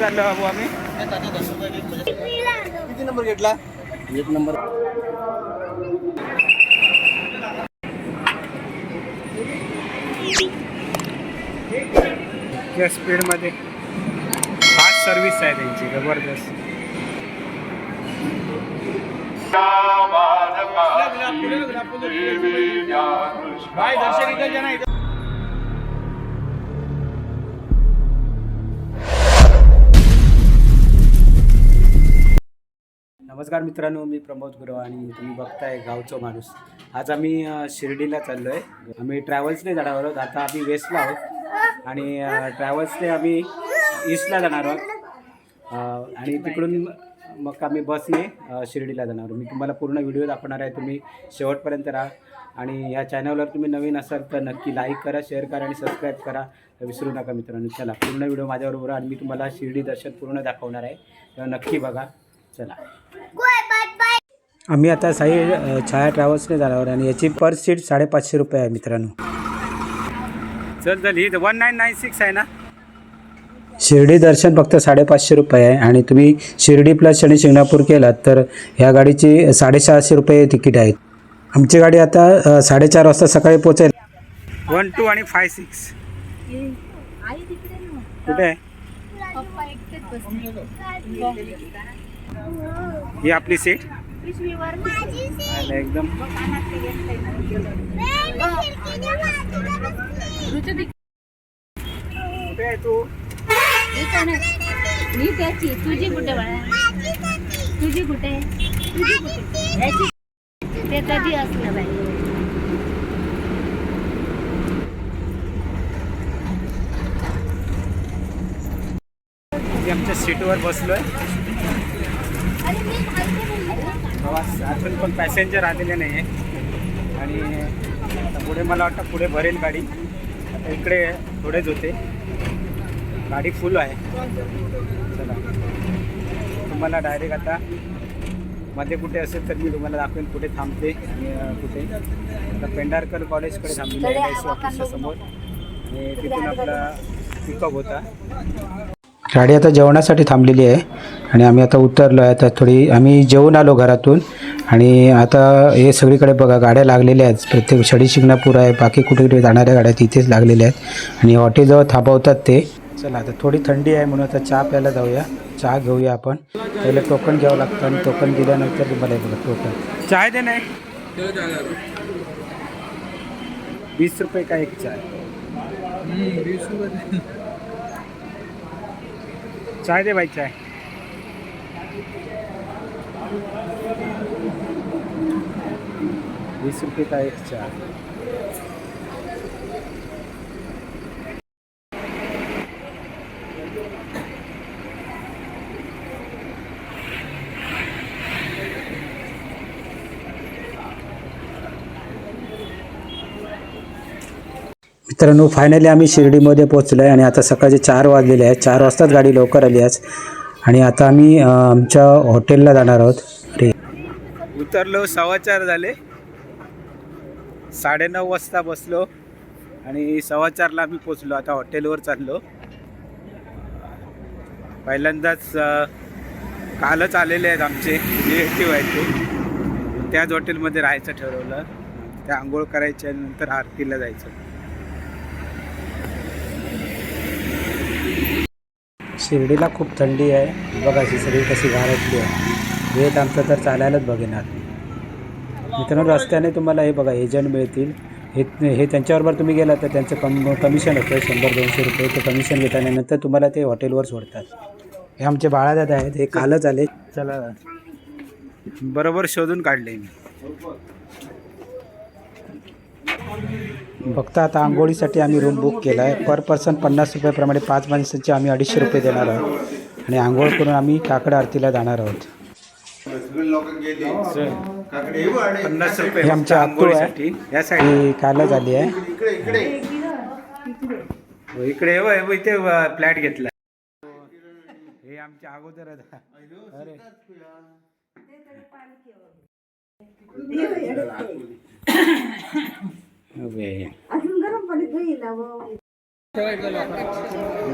चाललो बाबू आम्ही. किती नंबर घेतला? एक नंबर. स्पीडमध्ये फास्ट सर्विस आहे त्यांची जबरदस्त. बाय दर्शन इकडच्या नमस्कार मित्रांनो मी प्रमोद गुरव आणि तुम्ही बघताय गावचो माणूस. आज आम्ही शिर्डीला चाललो आहे आम्ही ट्रॅव्हल्सने जाणार आहोत. आता आम्ही वेस्टला आहोत आणि ट्रॅव्हल्सने आम्ही ईस्टला जाणार आहोत. आणि तिकडून मग आम्ही बसने शिर्डीला जाणार आहोत. मी तुम्हाला पूर्ण व्हिडिओ दाखवणार आहे. तुम्ही शेवटपर्यंत राहा. आणि या चॅनलवर तुम्ही नवीन असाल तर नक्की लाईक करा शेअर करा आणि सबस्क्राईब करा. विसरू नका मित्रांनो. चला पूर्ण व्हिडिओ माझ्याबरोबर आणि मी तुम्हाला शिर्डी दर्शन पूर्ण दाखवणार आहे. तेव्हा नक्की बघा. चला. आम्ही आता साई छाया ट्रॅव्हल्सने जाणार आणि याची पर सीट साडेपाचशे रुपये आहे मित्रांनो. चल चल ही वन नाईन नाईन सिक्स आहे ना? शिर्डी दर्शन फक्त साडेपाचशे रुपये आहे आणि तुम्ही शिर्डी प्लस शनी शिंगणापूर केलात तर ह्या गाडीची साडेसहाशे रुपये तिकीट आहेत आमची गाडी आता साडेचार वाजता सकाळी पोचेल वन टू आणि फाय सिक्स आई तिकडे ना कुठे आहे? ही आपली सीट पिशवीवर एकदम कुठे आहे तू? मी त्याची. तुझी कुठे बाळा? तुझी कुठे? तुझी कुठे याची. ते कधी असलं बाई मी आमच्या सीटवर बसलो आहे प्रवास अजून पण पॅसेंजर आलेले नाही आहे आणि आता पुढे मला वाटतं पुढे भरेल गाडी. आता इकडे थोडेच होते. गाडी फुल आहे. चला. तुम्हाला डायरेक्ट आता मध्ये कुठे असेल तर मी तुम्हाला दाखवेन कुठे थांबते आणि कुठे. आता पेंढारकर कॉलेजकडे थांबलेले आहे एस ऑफिसच्या समोर. आणि तिथून आपला पिकअप होता. गाडी आता जेवणासाठी थांबलेली आहे. आणि आम्ही आता उतरलो आहे आता थोडी आम्ही जेवून आलो घरातून. आणि आता हे सगळीकडे बघा गाड्या लागलेल्या आहेत. प्रत्येक शडी शिंगणापूर आहे बाकी कुठे कुठे जाणाऱ्या गाड्या तिथेच लागलेल्या आहेत. आणि हॉटेलजवळ थांबवतात ते. चला आता थोडी थंडी आहे म्हणून आता चहा प्यायला जाऊया. चहा घेऊया आपण. पहिले टोकन घ्यावं लागतं आणि टोकन दिल्यानंतर तुम्हाला बघा टोकन चाय दे नाही वीस रुपये का एक चाय चाय दे. भाई चाय बीस रुपये का एक चाय मित्रांनो फायनली आम्ही शिर्डीमध्ये पोहोचलो आहे आणि आता सकाळचे चार वाजलेले आहेत. चार वाजताच गाडी लवकर आली आज. आणि आता आम्ही आमच्या हॉटेलला जाणार आहोत. अरे. उतरलो सव्वा चार झाले. साडेनऊ वाजता बसलो आणि सव्वा चारला आम्ही पोचलो आता हॉटेलवर चाललो. पहिल्यांदाच कालच आलेले आहेत आमचे रिलेटिव्ह आहेत ते. त्याच हॉटेलमध्ये राहायचं ठरवलं. त्या आंघोळ करायची आणि नंतर आरतीला जायचं. शिर्डीला खूप थंडी आहे. बघा अशी सगळी कशी गारटली आहे. वेद आमचं तर चालायलाच बघेनार. मित्रांनो रस्त्याने तुम्हाला हे बघा एजंट मिळतील. हे हे त्यांच्याबरोबर तुम्ही गेला तर त्यांचं कम कमिशन होतं शंभर दोनशे रुपये ते कमिशन घेतात आणि नंतर तुम्हाला ते हॉटेलवर सोडतात. हे आमचे बाळादादा आहेत हे कालच आले. चला. बरोबर शोधून काढले मी. बघता आता आंघोळीसाठी आम्ही रूम बुक केला आहे पर पर्सन पन्नास रुपयाप्रमाणे पाच माणसांचे आम्ही अडीचशे रुपये देणार आहोत आणि आंघोळ करून आम्ही काकड आरतीला जाणार आहोत पन्नास रुपये हे आमच्या आंघोळीसाठी या साईड कालच आली आहे हो, इकडे हो, हो, इथे फ्लॅट घेतला हे आमच्या अगोदर अरे.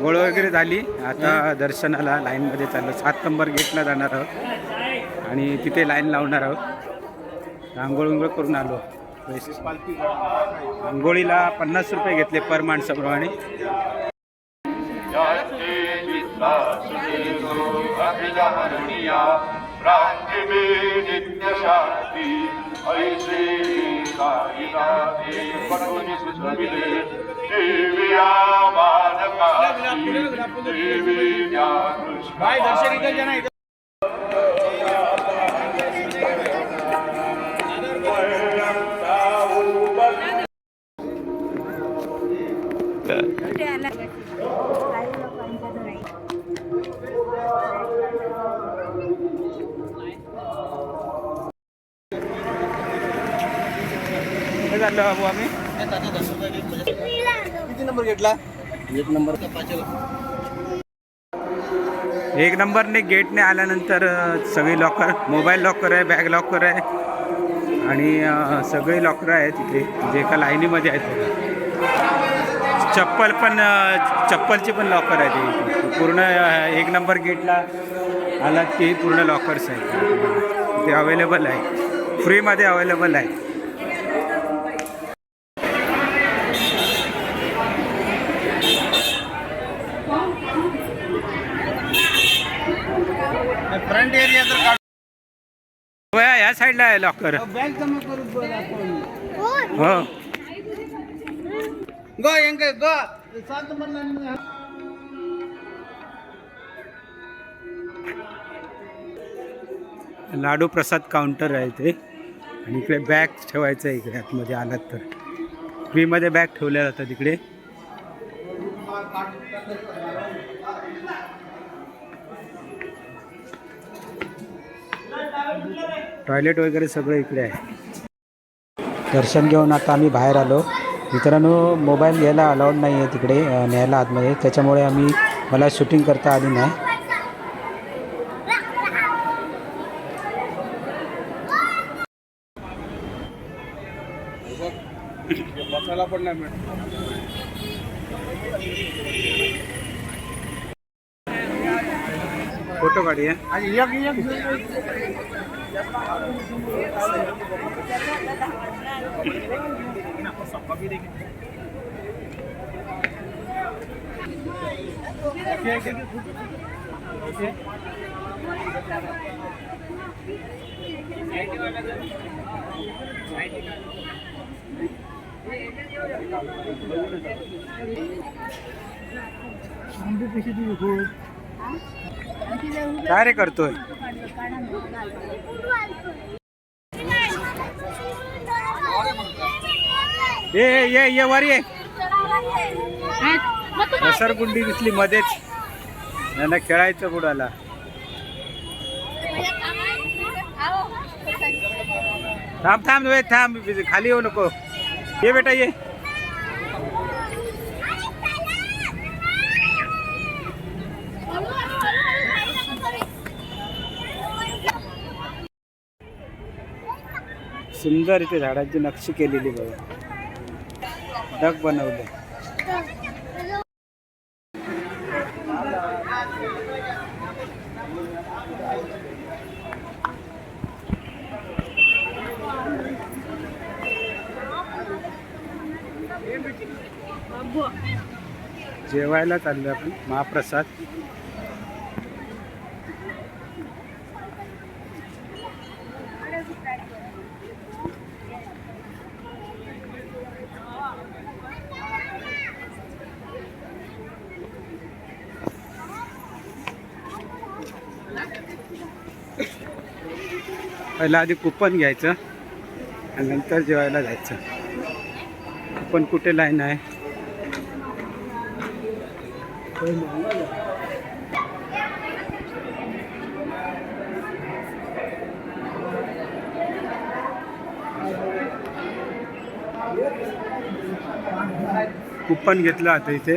गोळ वगैरे झाली. आता दर्शनाला लाईनमध्ये चाललो. सात नंबर गेटला जाणार आहोत. आणि तिथे लाईन लावणार आहोत. आंघोळ उंघोळ करून आलो. आंघोळीला पन्नास रुपये घेतले पर माणसाप्रमाणे. नित्य शांती ऐसे ভাই দর্শক ইদার জানা चाललो बाबू आम्ही. किती नंबर घेतला? एक नंबर. एक नंबरने गेटने आल्यानंतर सगळी लॉकर मोबाईल लॉकर आहे बॅग लॉकर आहे. आणि सगळे लॉकर आहेत. तिथे जे एका लाईनीमध्ये आहेत. चप्पल पण चप्पलची पण लॉकर आहे ते. पूर्ण एक नंबर गेटला आलात की पूर्ण लॉकर्स आहेत. ते अवेलेबल आहे फ्रीमध्ये अवेलेबल आहे फ्रंट एरिया तर हो, या साईडला आहे लॉकर बॅग जमा करू हो. गो यांक गो. सात नंबर लाडू प्रसाद काउंटर आहे ते. आणि इकडे बॅग ठेवायचं आहे इकडे आतमध्ये आलात तर. फ्रीमध्ये बॅग ठेवल्या जातात इकडे टॉयलेट वगैरे सगळं इकडे आहे. दर्शन घेऊन आता आम्ही बाहेर आलो. मित्रांनो मोबाईल घ्यायला अलाउड नाही आहे तिकडे न्यायला आतमध्ये. त्याच्यामुळे आम्ही मला शूटिंग करता आली नाही. फोटो काढूया. काय रे करतोय? ए ये ये वर ये घसरगुंडी दिसली मध्येच यांना खेळायचं बुडाला थांब थांब थांब खाली येऊ नको ये बेटा ये सुंदर इथे झाडांची नक्षी केलेली बघा. डग बनवले. जेवायला चाललो आपण. महाप्रसाद. पहिला आधी कुपन घ्यायचं आणि नंतर जेवायला जायचं. कुपन कुठे लाईन आहे? कुपन घेतलं आता इथे.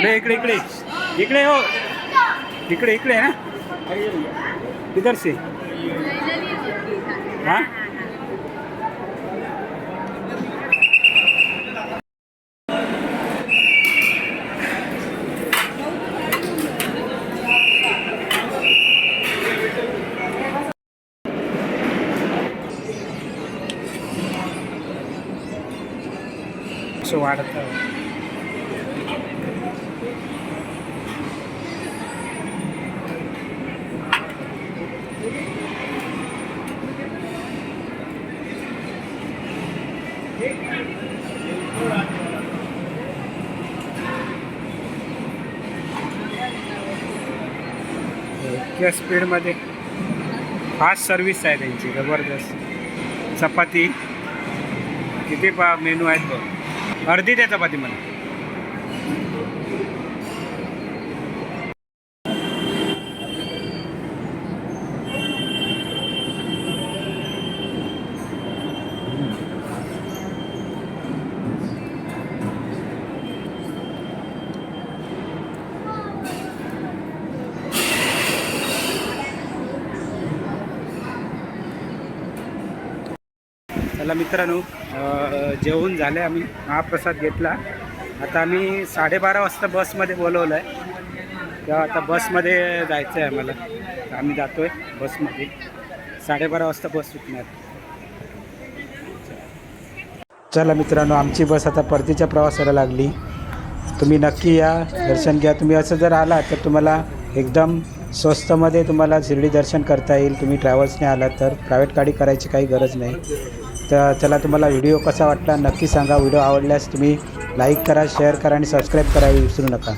इकडे इकडे इकडे. इकडे हो. इकडे इकडे आहे ना इधर से हाँ वाढत. या स्पीडमध्ये फास्ट सर्विस आहे त्यांची जबरदस्त. चपाती. किती पा मेनू आहेत बघ. अर्धी त्या चपाती मला. चला मित्रांनो अं, जेवून आहे आम्ही महाप्रसाद घेतला. आता आम्ही साडेबारा वाजता बसमध्ये बोलवलं आहे तेव्हा आता बसमध्ये जायचं आहे आम्हाला आम्ही जातो आहे बसमध्ये. साडेबारा वाजता बस सुटणार. चला मित्रांनो आमची बस आता परतीच्या प्रवासाला लागली. तुम्ही नक्की या दर्शन घ्या. तुम्ही असं जर आलात तर तुम्हाला एकदम स्वस्तमध्ये तुम्हाला शिर्डी दर्शन करता येईल. तुम्ही ट्रॅव्हल्सने आलात तर प्रायव्हेट गाडी करायची काही गरज नाही. तर चला तुम्हाला व्हिडिओ कसा वाटला नक्की सांगा. व्हिडिओ आवडल्यास तुम्ही लाईक करा शेअर करा आणि सबस्क्राईब करायला विसरू नका.